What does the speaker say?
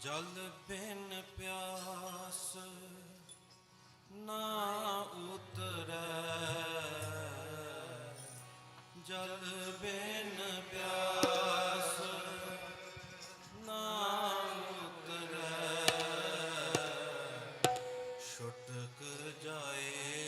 ਜਲ ਬਿਨ ਪਿਆਸ ਨਾ ਉਤਰੈ। ਜਲ ਬਿਨ ਪਿਆਸ ਨਾ ਉਤਰੈ। ਛੁਟਕ ਜਾਏ